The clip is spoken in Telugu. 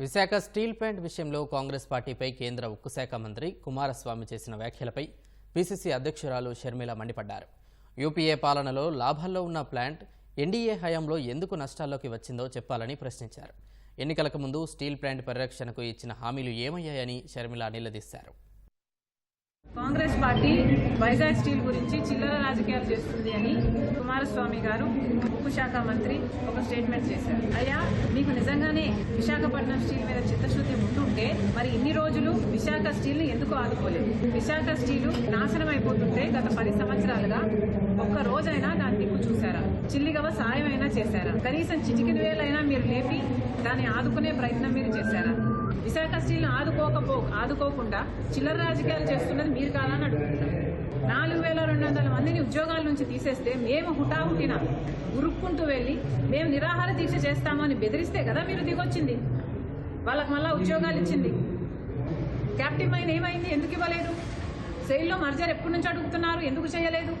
విశాఖ స్టీల్ ప్లాంట్ విషయంలో కాంగ్రెస్ పార్టీపై కేంద్ర ఉక్కు శాఖ మంత్రి కుమారస్వామి చేసిన వ్యాఖ్యలపై పిసిసి అధ్యక్షురాలు షర్మిల మండిపడ్డారు. యూపీఏ పాలనలో లాభాల్లో ఉన్న ప్లాంట్ ఎన్డీఏ హయాంలో ఎందుకు నష్టాల్లోకి వచ్చిందో చెప్పాలని ప్రశ్నించారు. ఎన్నికలకు ముందు స్టీల్ ప్లాంట్ పరిరక్షణకు ఇచ్చిన హామీలు ఏమయ్యాయని షర్మిల నిలదీశారు. కాంగ్రెస్ పార్టీ వైజాగ్ స్టీల్ గురించి చిల్లర రాజకీయాలు చేస్తుంది అని కుమారస్వామి గారు ఉక్కు శాఖ మంత్రి ఒక స్టేట్మెంట్ చేశారు. అయ్యా నిజంగానే విశాఖపట్నం స్టీల్ మీద చిత్తశుద్ధి ఉంటుంటే మరి ఇన్ని రోజులు విశాఖ స్టీల్ ఎందుకు ఆదుకోలేదు? విశాఖ స్టీల్ నాశనం అయిపోతుంటే గత పది సంవత్సరాలుగా ఒక్క రోజైనా దాని దిక్కు చూసారా చిల్లిగవ సాయం అయినా చేశారా? కనీసం చిటికిన వేలైనా మీరు లేపి దాన్ని ఆదుకునే ప్రయత్నం మీరు చేశారా? విశాఖ స్టీల్ ఆదుకోకపో ఆదుకోకుండా చిల్లర రాజకీయాలు చేస్తున్నది మీరు కాదని అడుగుతున్నారు నాలుగు వేల రెండు వందల మందిని ఉద్యోగాల నుంచి తీసేస్తే మేము హుటాహుటిన ఉరుక్కుంటూ వెళ్ళి మేము నిరాహార దీక్ష చేస్తామని బెదిరిస్తే కదా మీరు దిగొచ్చింది? వాళ్ళకి మళ్ళా ఉద్యోగాలు ఇచ్చింది. క్యాప్టివ్ మైన్ ఏమైంది? ఎందుకు ఇవ్వలేదు? సెయిల్లో మర్జర్ ఎప్పటి నుంచి అడుగుతున్నారు? ఎందుకు చేయలేదు?